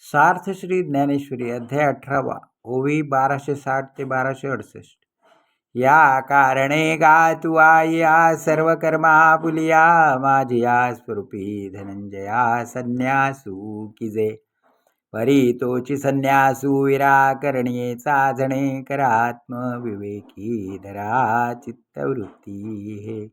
सार्थ श्री ज्ञानेश्वरी अध्याय अठरावा ओवी बाराशे साठ ते बाराशे अडुसष्ट. या कारणे गा तू या सर्व कर्मा पुलिया माझिया स्वरूपी धनंजया संन्यासू किजे परी तोची संन्यासू विराकरणीचा जणे करात्म विवेकी धरा चित्तवृत्ती हे.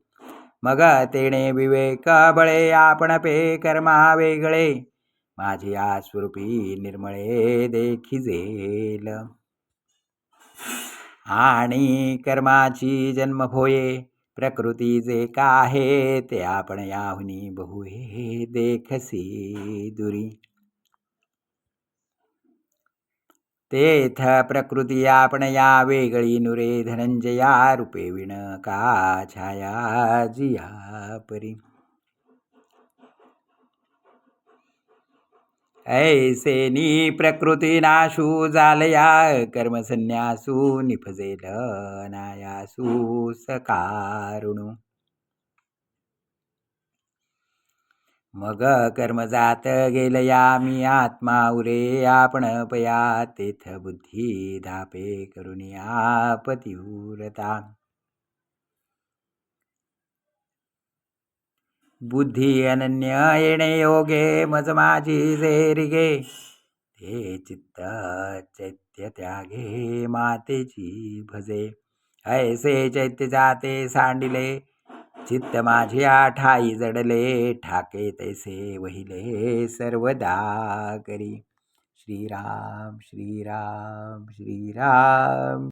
मग तेणे विवेक बळे आपण पे कर्मा वेगळे. माझे या स्वरूपी निर्मळे देखिजेल आणि कर्माची जन्म होये प्रकृती जे काहे ते आपण याहुनी बहु हे देखसी दुरी. तेथ प्रकृती आपण या वेगळी नुरे धनंजया रूपे विण का छाया जिया परी. ऐसेनी प्रकृती नाशू झालया कर्मसन्यासू निफजेल नायासू सकारुणू। मग कर्म जात गेलया मी आत्मा उरे आपण पया तेथ बुद्धी धापे करुनिया पतिव्रता बुद्धी अनन्य येणे योगे मज माझी जेरिगे ते चित्त चैत्य त्यागे मातेची भजे. ऐसे चैत्य जाते सांडिले चित्त माझ्या ठाई जडले ठाके तैसे वहिले सर्वदा करी. श्रीराम श्रीराम श्रीराम.